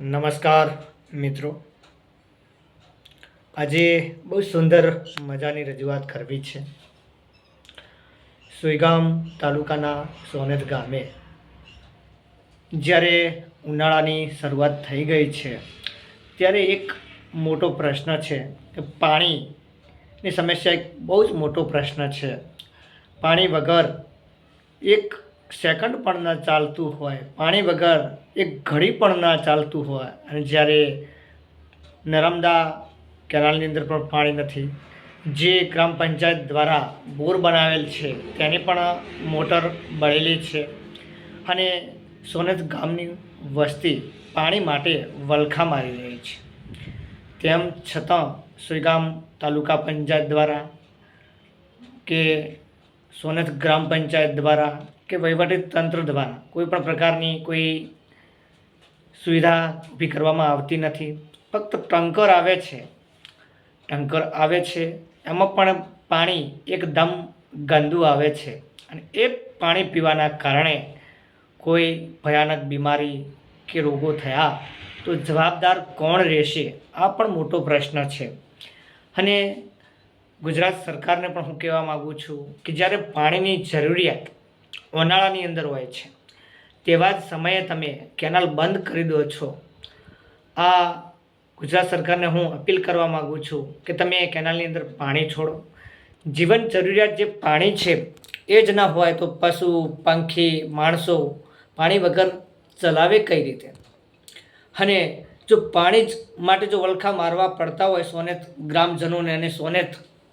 નમસ્કાર, મિત્રો. આજે બહુ સુંદર મજાની રજૂઆત કરવી છે. સુઈગામ તાલુકાના સોનેત ગામે. જ્યારે ઉનાળાની શરૂઆત થઈ ગઈ છે, ત્યારે એક મોટો પ્રશ્ન છે કે પાણીની સમસ્યા એક બહુ જ મોટો પ્રશ્ન છે. પાણી વગર એક સેકન્ડ પણ ન ચાલતું હોય, પાણી વગર એક ઘડી પણ ના ચાલતું હોય અને જ્યારે નર્મદા કેનાલની અંદર પણ પાણી નથી, જે ગ્રામ પંચાયત દ્વારા બોર બનાવેલ છે, તેની પણ મોટર બળેલી છે અને સોનેત ગામની વસ્તી પાણી માટે વલખા મારી રહી છે. તેમ છતાં સુઈગામ તાલુકા પંચાયત દ્વારા કે સોનેત ગ્રામ પંચાયત દ્વારા કે વહીવટી તંત્ર દ્વારા કોઈ પણ પ્રકારની કોઈ સુવિધા ઊભી કરવામાં આવતી નથી. ફક્ત ટંકર આવે છે. ટંકર આવે છે. એમાં પણ પાણી એકદમ ગંદુ આવે છે અને એ પાણી પીવાના કારણે કોઈ ભયાનક બીમારી કે રોગો થયા તો જવાબદાર કોણ રહેશે? આ પણ મોટો પ્રશ્ન છે. અને ગુજરાત સરકારને પણ હું કહેવા માગું છું કે જ્યારે પાણીની જરૂરિયાત ઉનાળાની અંદર હોય છે, તેવા જ સમયે તમે કેનાલ બંધ કરી દો છો. આ ગુજરાત સરકારને હું અપીલ કરવા માગું છું કે તમે કેનાલની અંદર પાણી છોડો. જીવન જરૂરિયાત જે પાણી છે, એ જ ના હોય તો પશુ, પંખી, માણસો પાણી વગર ચલાવે કઈ રીતે? અને જો પાણી જ માટે જો વલખા મારવા પડતા હોય સોનેત ગ્રામજનોને અને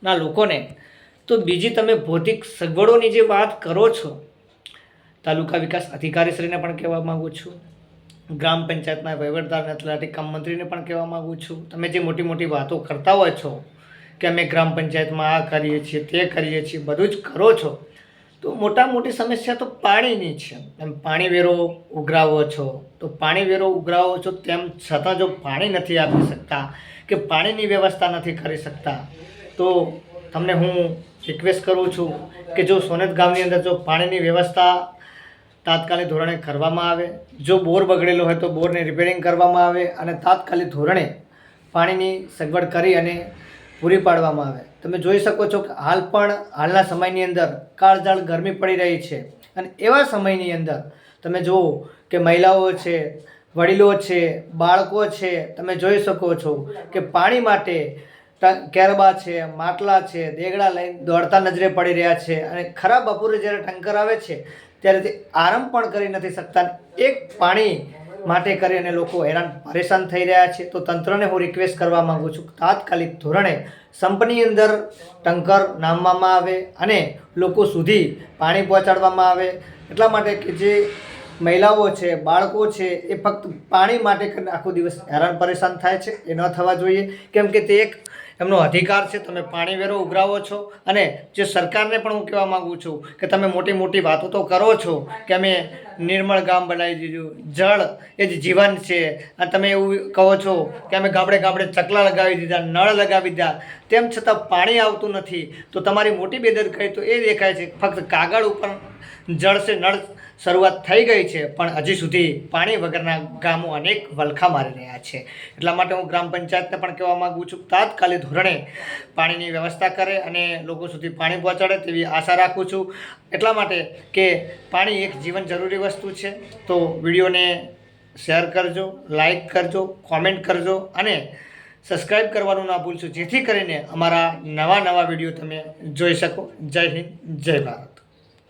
સોનેતના લોકોને. તો બીજી તમે ભૌતિક સગવડોની જે વાત કરો છો, તાલુકા વિકાસ અધિકારીશ્રીને પણ કહેવા માગું છું, ગ્રામ પંચાયતના વહીવટદારને તલાટી કામ મંત્રીને પણ કહેવા માગું છું. તમે જે મોટી મોટી વાતો કરતા હોય છો કે અમે ગ્રામ પંચાયતમાં આ કરીએ છીએ, તે કરીએ છીએ, બધું જ કરો છો, તો મોટા મોટી સમસ્યા તો પાણીની છે. એમ પાણી વેરો ઉઘરાવો છો, તો પાણી વેરો ઉઘરાવો છો તેમ છતાં જો પાણી નથી આપી શકતા, કે પાણીની વ્યવસ્થા નથી કરી શકતા તો તમને હું રિક્વેસ્ટ કરું છું કે જો સોનેત ગામની અંદર જો પાણીની વ્યવસ્થા તાત્કાલિક ધોરણે કરવામાં આવે, જો બોર બગડેલો હોય તો બોરને રિપેરિંગ કરવામાં આવે અને તાત્કાલિક ધોરણે પાણીની સગવડ કરી અને પૂરી પાડવામાં આવે. તમે જોઈ શકો છો કે હાલ પણ હાલના સમયની અંદર કાળઝાળ ગરમી પડી રહી છે અને એવા સમયની અંદર તમે જુઓ કે મહિલાઓ છે, વડીલો છે, બાળકો છે, તમે જોઈ શકો છો કે પાણી માટે કેરબા છે, માટલા છે, દેગડા લઈને દોડતા નજરે પડી રહ્યા છે અને ખરાબ બપોરે જ્યારે ટંકર આવે છે, ત્યારે તે આરામ પણ કરી નથી શકતા. એક પાણી માટે કરીને લોકો હેરાન, પરેશાન થઈ રહ્યા છે. તો તંત્રને હું રિક્વેસ્ટ કરવા માગું છું, તાત્કાલિક ધોરણે સંપની અંદર ટંકર નામવામાં આવે અને લોકો સુધી પાણી પહોંચાડવામાં આવે. એટલા માટે કે જે મહિલાઓ છે, બાળકો છે, એ ફક્ત પાણી માટે આખો દિવસ હેરાન પરેશાન થાય છે. એ ન થવા જોઈએ. કેમ કે તે એક એમનો અધિકાર છે. તમે પાણી વેરો ઉઘરાવો છો. અને જે સરકારને પણ હું કહેવા માગું છું કે તમે મોટી મોટી વાતો તો કરો છો કે અમે નિર્મળ ગામ બનાવી દીધું. જળ એ જ જીવન છે. અને તમે એવું કહો છો કે અમે ગામડે ગામડે ચકલા લગાવી દીધા, નળ લગાવી દીધા. તેમ છતાં પાણી આવતું નથી. તો તમારી મોટી બેદરકારી તો એ દેખાય છે. ફક્ત કાગળ ઉપર જળ છે નળ શરૂઆત થઈ ગઈ છે, પણ હજી સુધી પાણી વગરના ગામો અનેક વલખા મારી રહ્યા છે. એટલા માટે હું ગ્રામ પંચાયતને પણ કહેવા માગું છું, તાત્કાલિક ધોરણે પાણીની વ્યવસ્થા કરે અને લોકો સુધી પાણી પહોંચાડે તેવી આશા રાખું છું. એટલા માટે કે પાણી એક જીવન જરૂરી વસ્તુ છે, તો વિડીયોને શેર કરજો, લાઈક કરજો, કોમેન્ટ કરજો અને સબસ્ક્રાઈબ કરવાનું ના ભૂલશો, જેથી કરીને અમારા નવા નવા વીડિયો તમે જોઈ શકો. જય હિન્દ, જય ભારત.